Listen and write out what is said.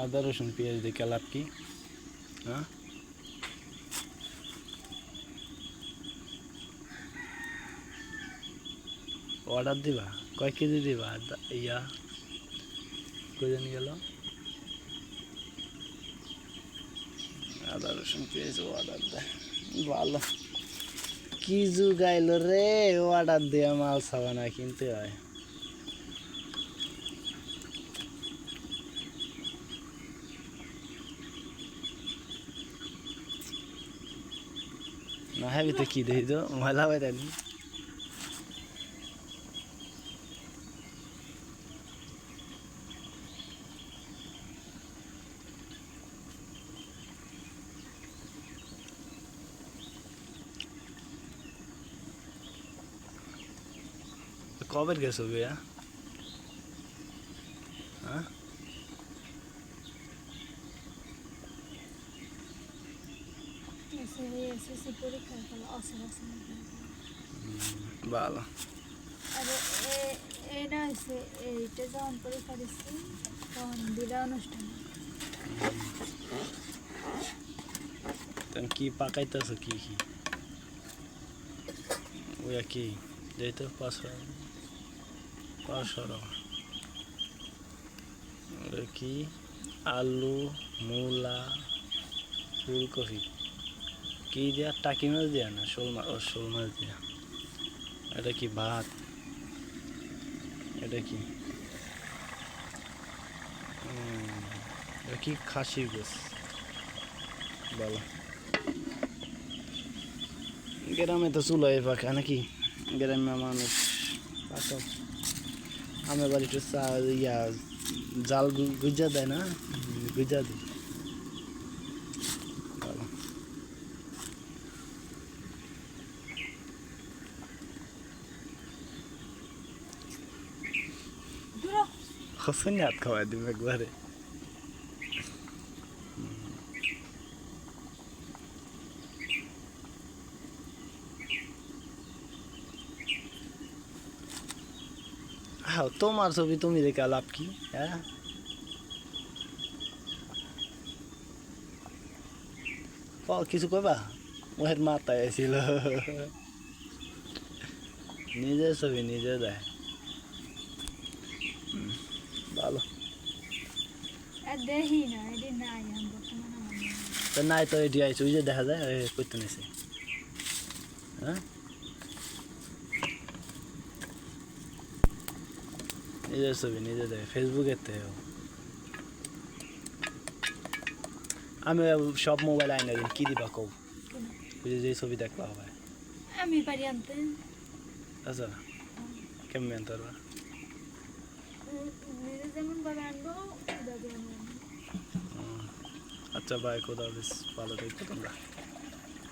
আদা রসুন পেঁয়াজ দিয়ে কালাপ কি হ্যাঁ? অর্ডার দিবা? কয় কেজি দিবা? ইয়া। কজন গেল? আদা রসুন পেঁয়াজ অর্ডার দেয় ভালো। কি যুগাইল রে অর্ডার দিয়ে মাল সাবানা কিনতে হয়। না হ্যাঁ তো কি দেখি তো? ময়লা বাইরানি কবের গেছো বিয়া? হ্যাঁ? এসএসসি অসল অসল ভালো। এটা হচ্ছে এইটা যখন পরীক্ষা দিচ্ছি অনুষ্ঠান কি পাকাইতেছো কি কি? ওয়া কি? যাই তো পাঁচশো। পাঁচশো কি? আলু, মূলা, ফুলকপি। কি দেয়া টাকি মাছ দেয়া না? শোল মাছ শোল মাছ দেয়া। এটা কি ভাত? এটা কি? এটা কি খাসির গোস? বলো। গ্রামে তো চুলোয় পাখা নাকি? গ্রামে মানুষ পাকা। আমার বাড়িতে চা ইয়া, জাল গুজা দেয় না? গুজা দিই ভালো। দূর হোসেন হাত খাওয়াই দিবে একবারে হ্যাঁ তোমার ছবি তুমি দেখে লাভ কি হ্যাঁ ও কিছু কইবা ওহের মাথায় এসেছিল নিজের ছবি নিজে দেয় হুম, ভালো আর দেখি না এটি নাই। তো নাই তো এটি আইছে ওই যে দেখা যায় করতে নিছে হ্যাঁ? নিজের ছবি নিজে দেখে ফেসবুকের তে আমি সব মোবাইল আইনা দিন কি দিবা কও? ওই যে ছবি দেখবা হবে। আমি পারি আনতে। আচ্ছা কেমন আনতে পারবা? যেমন ভাবে আনব আচ্ছা বাই কোথাও বেশ ভালো থাকো তোমরা